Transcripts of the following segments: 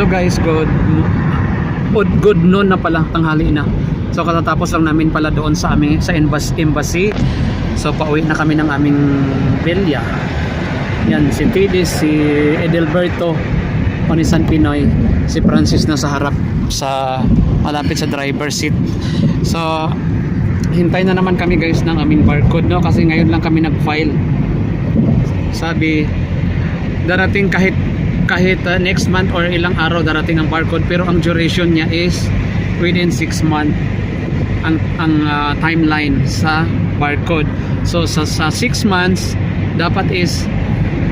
Hello guys, good good, good noon na pala, tanghali na. So katatapos lang namin pala doon sa amin sa embassy. So pauwi na kami ng aming Belia. Yan, si Tidis, si Edelberto, o ni San Pinoy, si Francis na sa harap sa malapit sa driver seat. So hintay na naman kami guys ng aming barcode no kasi ngayon lang kami nag-file. Sabi darating kahit kahit uh, next month or ilang araw darating ang barcode pero ang duration niya is within 6 month ang ang uh, timeline sa barcode. So sa sa 6 months dapat is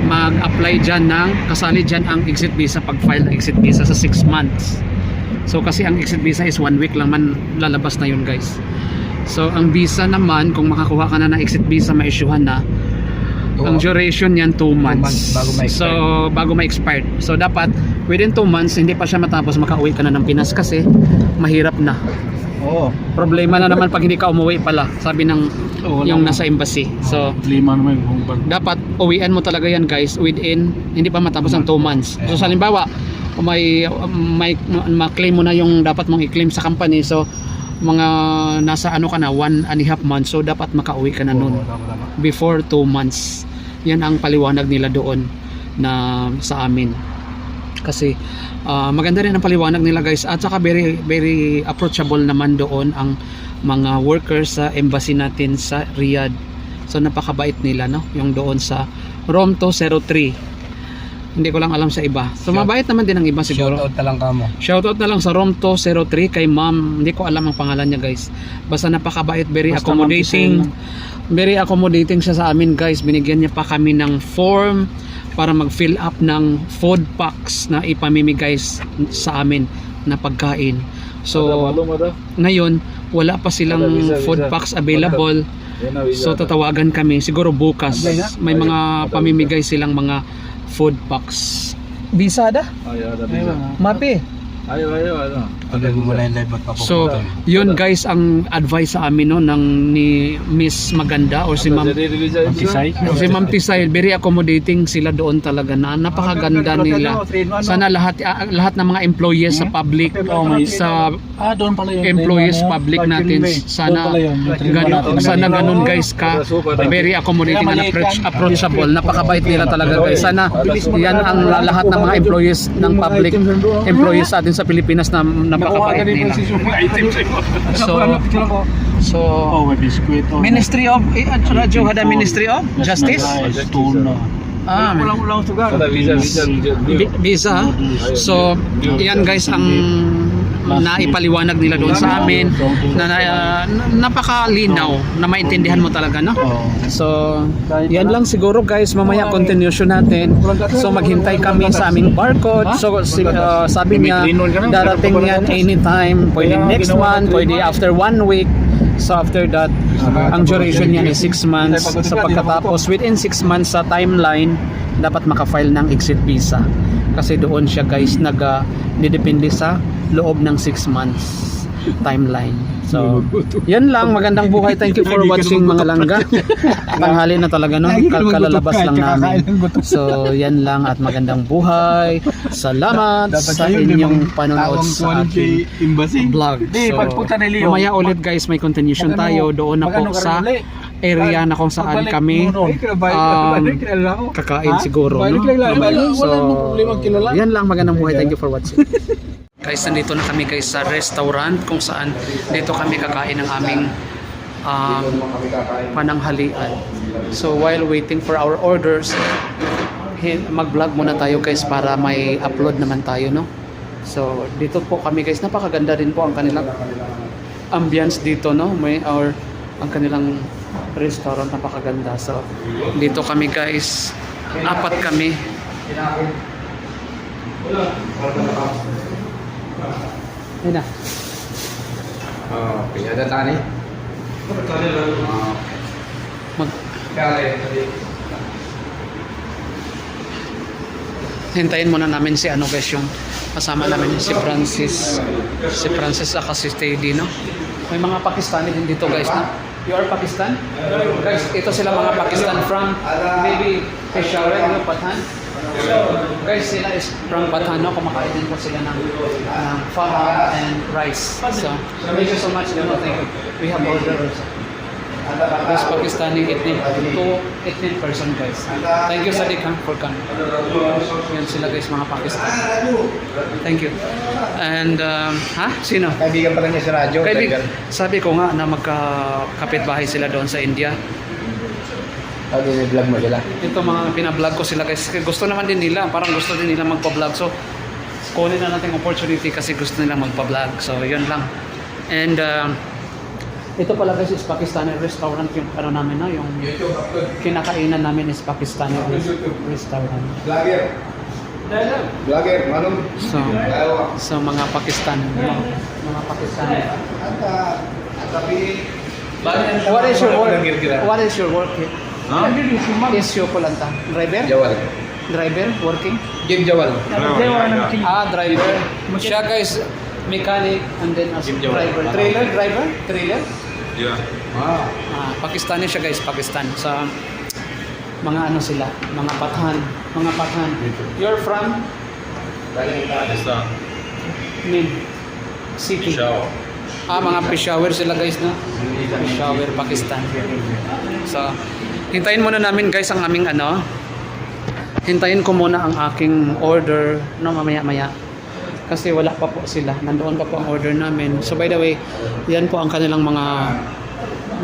mag-apply dyan ng kasali dyan ang exit visa pag-file ng exit visa sa 6 months. So kasi ang exit visa is 1 week lang man lalabas na yun guys. So ang visa naman kung makakuha ka na ng exit visa ma-issuehan na ang duration niyan 2 months. months bago ma-expire. So bago ma-expire. So dapat within 2 months hindi pa siya matapos makauwi ka na ng Pinas kasi mahirap na. Oo. Problema na naman pag hindi ka umuwi pala, sabi ng Oo, wala yung na. nasa embassy. So Lima naman bag. dapat uwian mo talaga yan guys within hindi pa matapos ang 2 months. So sa halimbawa, kung may may ma-claim mo na yung dapat mong i-claim sa company so mga nasa ano ka na one and a half months so dapat makauwi ka na noon before 2 months yan ang paliwanag nila doon na sa amin. Kasi ah, maganda rin ang paliwanag nila guys. At saka very very approachable naman doon ang mga workers sa embassy natin sa Riyadh. So napakabait nila no? Yung doon sa Romto 03 hindi ko lang alam sa iba so Shout- mabait naman din ang iba siguro Shoutout na lang ka mo. Shoutout na lang sa Romto 03 kay ma'am. Hindi ko alam ang pangalan niya guys. Basta napakabait, very Basta accommodating. Very accommodating siya sa amin guys. Binigyan niya pa kami ng form para mag-fill up ng food packs na ipamimigay sa amin na pagkain. So ngayon wala pa silang food packs available. So tatawagan kami siguro bukas. May mga pamimigay silang mga food packs. Visa da? Ayaw, ada bisa. Mapi. Ayaw, ayaw, ano. Paglag mo muna yung live. So, yun guys ang advice sa amin no ng ni Miss Maganda or si Ma'am bisa Ma'am Tisay. si Ma'am Tisay very accommodating sila doon talaga na napakaganda nila. Sana lahat ah, lahat ng mga employees sa public sa Ah, doon pala yung employees na yun. public natin. Sana yun, ganun, sana ganun guys ka. Very accommodating and approach, approachable. Napakabait nila talaga guys. Sana yan ang lahat ng mga employees ng public employees sa atin sa Pilipinas na napakabait nila so so Oh, may biskuit. oh. Ministry of eh, at radyo hada Ministry of Justice. Ah Ada bisa, bisa, bisa. Bi- visa ha? so yan guys ang naipaliwanag nila doon sa amin na, na napakalinaw na maintindihan mo talaga no? So yan lang siguro guys. Mamaya continuation natin. So maghintay kami sa aming barcode. So si, uh, sabi niya darating yan anytime. Pwede next month pwede after one week so after that ang duration niyan is 6 months. So pagkatapos within 6 months sa timeline dapat makafile ng exit visa. Kasi doon siya guys nag uh, didepende sa loob ng 6 months timeline. So yan lang. Magandang buhay. Thank you for watching mga langga. Tanghali na talaga no? Kal- kalalabas lang namin. so yan lang at magandang buhay. Salamat sa inyong panonood sa aking vlog. Leo. mamaya ulit guys may continuation tayo. Doon na po sa area na kung saan kami um, kakain siguro no? so yan lang. Magandang buhay. Thank you for watching guys nandito na kami guys sa restaurant kung saan dito kami kakain ng aming um, pananghalian. So while waiting for our orders mag-vlog muna tayo guys para may upload naman tayo no? So dito po kami guys. Napakaganda din po ang kanilang ambience dito no? May or ang kanilang restaurant napakaganda. So dito kami guys. Apat kami Ayun na. Oh, ada tani. Mag hintayin muna namin si ano guys yung kasama namin si Francis. Si Francis saka si Teddy no? May mga Pakistani din dito guys no? You are Pakistan? Guys ito sila mga Pakistan from maybe Peshawar no Pathan Guys, sila is from Batano. Kumakain din po sila ng, ng faha and rice. So, thank you so much. Lino. Thank you. We have ordered This Pakistani ethnic, two ethnic person guys. Thank you Sadiq ha, for coming. Yan sila guys mga Pakistan. Thank you. And um, ha? Sino? Kaibigan pala niya sa radyo. Kaibigan, sabi ko nga na magkakapit bahay sila doon sa India. Sabi vlog mo sila. Ito mga pina-vlog ko sila guys. Gusto naman din nila, parang gusto din nila magpa-vlog. So, kunin na natin opportunity kasi gusto nila magpa-vlog. So, yun lang. And, um, ito pala guys is Pakistani restaurant yung ano namin na, yung kinakainan namin is Pakistani res- restaurant. Vlogger. Vlogger, manong. So, so mga Pakistan, mga, mga Pakistani. At ah, sabi What is your work? What is your work? here? Your polanta? Driver? Jawal. Driver? Working? Jim Jawal. Ah, driver. Siya guys, mechanic and then as Jim Jawad. driver. Trailer, driver? Trailer? Ah. Ah, Pakistani siya guys, Pakistan. Sa mga ano sila, mga pathan, mga pathan. You're from Min City. Ah, mga Peshawar sila guys na. Peshawar, Pakistan. So, hintayin muna namin guys ang aming ano. Hintayin ko muna ang aking order no mamaya-maya. Kasi wala pa po sila. Nandoon pa po ang order namin. So by the way, yan po ang kanilang mga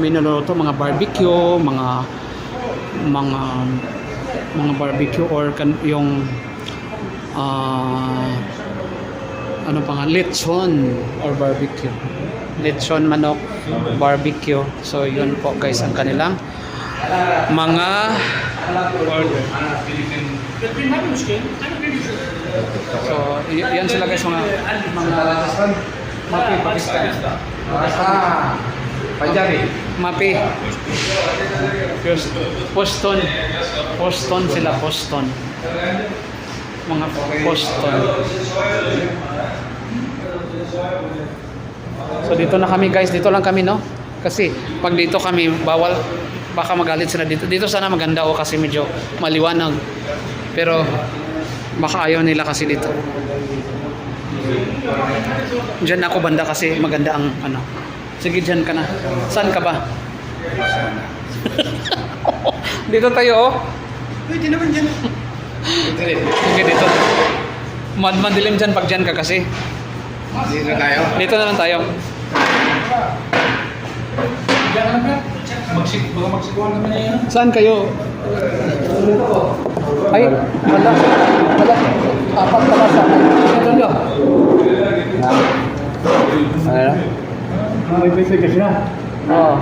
minuluto, mga barbecue, mga mga mga barbecue or kan, yung ah ano pa nga, lechon or barbecue. Lechon manok, barbecue. So yun po guys ang kanilang mga. So yan sila guys mga mga mapi Pakistan. Ah. Panjabi. Mapi. Poston. Poston sila, Poston. Mga Poston. So dito na kami guys, dito lang kami no. Kasi pag dito kami bawal baka magalit sila dito. Dito sana maganda o kasi medyo maliwanag. Pero baka ayaw nila kasi dito. Diyan ako banda kasi maganda ang ano. Sige, dyan ka na. Saan ka ba? dito tayo, oh. Pwede naman dyan. Sige, dito. Mad madilim dyan pag dyan ka kasi. Dito na tayo. Dito na lang tayo. Magsik, baka magsikuhan naman na yan. Saan kayo? Ay, wala. Wala. Apat pala sa akin. Ito nyo. Ano na? May wifi kasi na. Oo.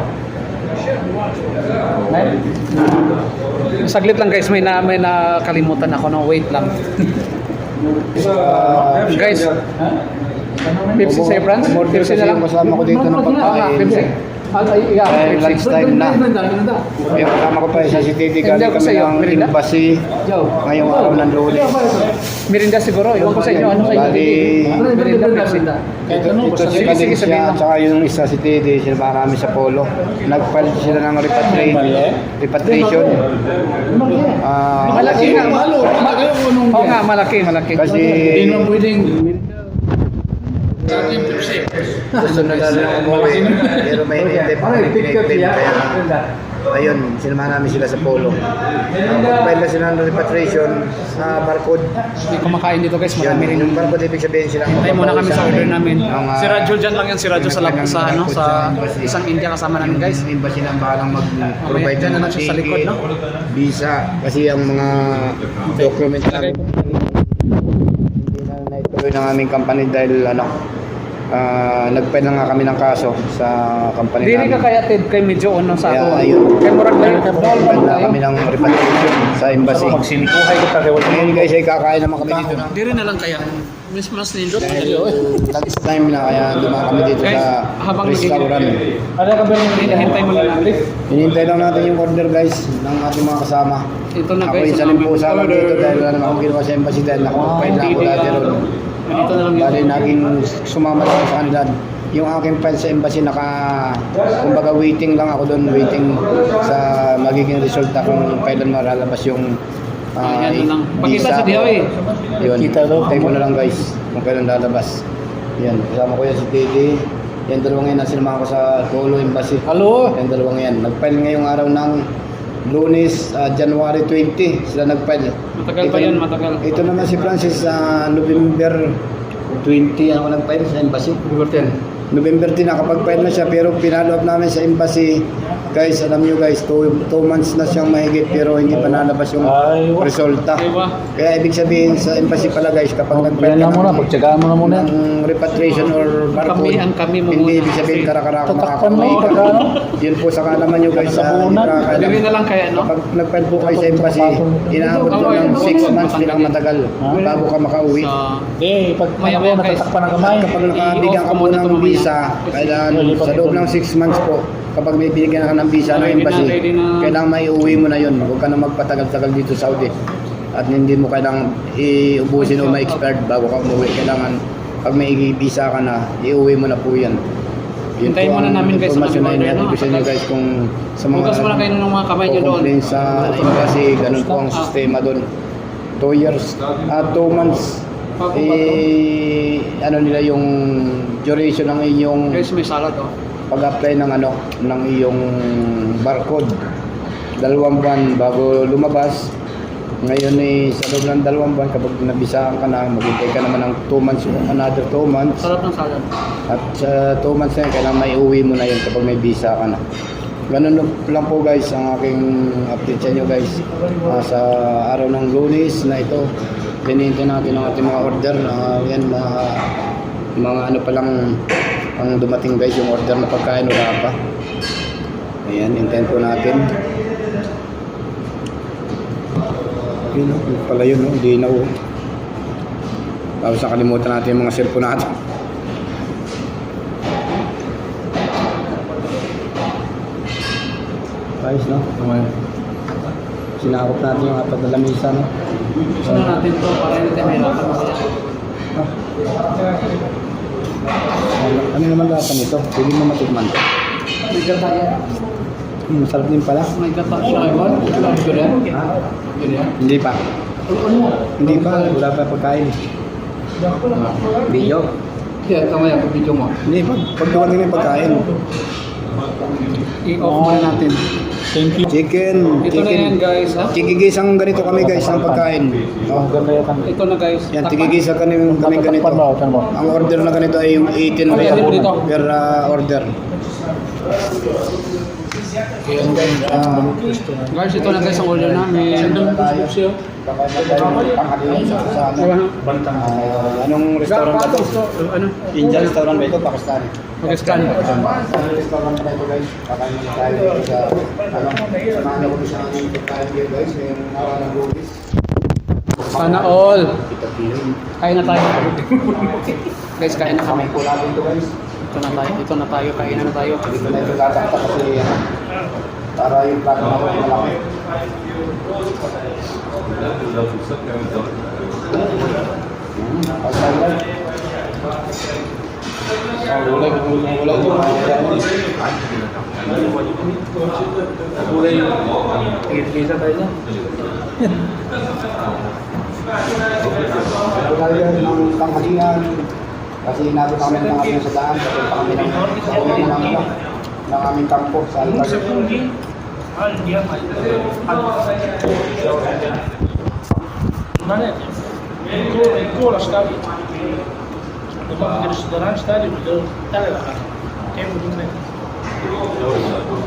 May? Saglit lang guys, may na may nakalimutan ako no. Wait lang. Guys, Pepsi? Umorder Pepsi na lang. yung kasama ko dito ng Ah, pagkain. Pepsi. Ah, ay, yeah, Eh, Pepsi. lunchtime na. Yung kasama ko pa sa CCTV Hindi galing kami sa'yo. ng Merinda? embassy ngayong araw ng lunes. Merinda siguro. Iwan ko sa inyo. Ano sa inyo? Bali, Merinda, Pepsi. Ito, ito si Valencia mo. at saka yung isa si Teddy, sila marami sa polo. Nag-file sila ng repatriation. repatriation. Ah, Malaki nga. kasi- Oo nga, malaki, malaki. Kasi gusto na nila umuwi. Pero may hindi pa kami pinag-claim kaya ayun, sinama namin sila sa polo. Nag-file na sila ng repatriation sa barcode. May kumakain dito guys, marami rin. yung barcode ibig sabihin sila. Hintay muna kami sa order namin. Ah, Si Radyo dyan lang yan, si Radyo sa, lab, sa, ano, sa isang India kasama namin guys. Yung embassy na bahalang mag-provide na ng lang siya sa likod, no? visa. Kasi ang mga document namin hindi na naituloy ng aming company dahil ano, ah, nag-file na nga kami ng kaso sa company Dili ka kaya Ted kay medyo ano sa Kaya, ako. ayun. Kay murag na yun. Nag-file na kami ng repatriation sa embassy. Magsinikuhay ko tayo. Ngayon guys ay kakain naman kami dito na. Dili na lang kaya. Miss mas nindot. Last time na kaya dumaan kami dito Guys, sa habang restaurant. Ano ka ba yung Hintay mo lang natin. Hinintay lang natin yung order guys ng ating mga kasama. Ito na Ako guys. isa ang rin po aming sa order. dito dahil wala naman akong ginawa sa embassy dahil nakapag-file na ako dati ron. Dito na lang Bali, yun. naging sumama lang sa kanila. Yung aking file sa embassy naka, kumbaga waiting lang ako doon, waiting sa magiging resulta kung kailan malalabas yung ah, Ayan na lang. Pakita sa diyaw eh. Yun. Kita daw. Tayo mo na lang guys kung kailan lalabas. Yan. Kasama ko yan si Teddy. Yan dalawang yan na sinamahan ko sa Polo Embassy. Hello? Yan dalawang yan. Nag-file ngayong araw ng Lunes, ah, January 20. Sila nag-file. Matagal pa yan, matagal. Ito naman si Francis sa November 20 ako nag-file sa embassy. Number 10. November 10 nakapag-file na siya pero pinalo up namin sa embassy. Guys, alam nyo guys, 2 months na siyang mahigit pero hindi pa nalabas yung resulta. Kaya ibig sabihin sa embassy pala guys, kapag nag-file Yan lang ka muna, pagtsagaan mo na muna. ng repatriation or barcode, Kami ang kami hindi muna. ibig sabihin karakara ka Tatakpan mo, pagkano? Yun po sa kaalaman nyo guys, sa. Gawin na lang kaya, no? Kapag nag-file po kayo sa embassy, inaabot po ng yun. 6 months din ang matagal bago ka makauwi. Eh, pag Maya, maya, guys. natatakpan ng kamay. Kapag nakabigyan ka muna ng mamaya. Visa, kailangan sa loob ng 6 months po, kapag may binigyan ka ng visa ng embassy, kailangan may uwi mo na yun. Huwag ka na magpatagal-tagal dito sa Saudi. At hindi mo kailangan iubusin o ma-expired bago ka umuwi. Kailangan pag may visa ka na, iuwi mo na po yan. Yun Hintayin po muna ang namin, guys, sa informasyon na mga inihatid ko sa inyo guys kung sa mga Bukas muna kayo ng mga kamay nyo doon. sa embassy, ganun po ang Ah. sistema doon. 2 years, at 2 months, Bago ba eh, ano nila yung duration ng inyong Guys, may salad, oh. pag-apply ng ano ng iyong barcode. Dalawang buwan bago lumabas. Ngayon eh sa loob ng dalawang buwan kapag nabisaan ka na maghintay ka naman ng 2 months another 2 months. Sarap ng salad. at sa 2 months na yun kailangan may uwi mo na yun kapag may visa ka na. Ganun lang po guys ang aking update sa inyo guys. Ah, sa araw ng lunes na ito hinihintay natin ang ating mga order Ah, yan mga mga ano pa lang ang dumating guys yung order na pagkain wala pa. Ayan intent po natin. Yun o, yun pala yun o, hindi na o tapos nakalimutan natin yung mga cellphone natin. Ayos no? Sinakop natin yung apat na lamisa no? Gusto na natin to para hindi tayo mahirapan mamaya. Ano, ano naman lasa nito? Pwede mo matikman. May gata yan. Hmm, masarap din pala. May gata siya, Ivan. Ito yan. Ito yan. Hindi pa. Hindi pa. Wala pa pagkain. Video? Kaya kamaya pag video mo. Hindi pa. Pagkawan na yung pagkain. I-off muna natin. Thank you. Chicken. Ito na yan Chicken. guys. Ha? Tigigisang ganito kami guys ng pagkain. Oh. Ito na guys. Yan, Takpan. tigigisa kami, kami ganito. Ang order na ganito ay yung 18 Ano yan, real dito? per ah, order. Ah, Guys, ito na guys ang order namin. tayo. Kakain na tayo ng tanghalian sa, sa ano? Ah, anong restaurant ba ito? Ano? Indian restaurant ba ito? Pakistani. Pakistan. Anong restaurant ba ito guys? Kakain na tayo sa ano? Samahan ako sa aming pagkain dito guys. Ngayong araw ng Lunes. Sana all. Kain na tayo. guys, kain na kami. Ko guys. Ito na tayo. Ito na tayo. Kain na tayo. Dito na ito tatakta kasi ano, para yung plato na malaki. Hmm. Ah. Tigit-gisa tayo dyan. Ito tayo ng tanghalian. Kasi inabot kami ng mga sa daan. Papunta kami ng sa uwi ng, ano, ng aming kampo sa Alpag. ancora stavi dopo che risulteranno stare dare la carta tempo di me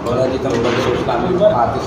guarda di tanto che sono stato in parte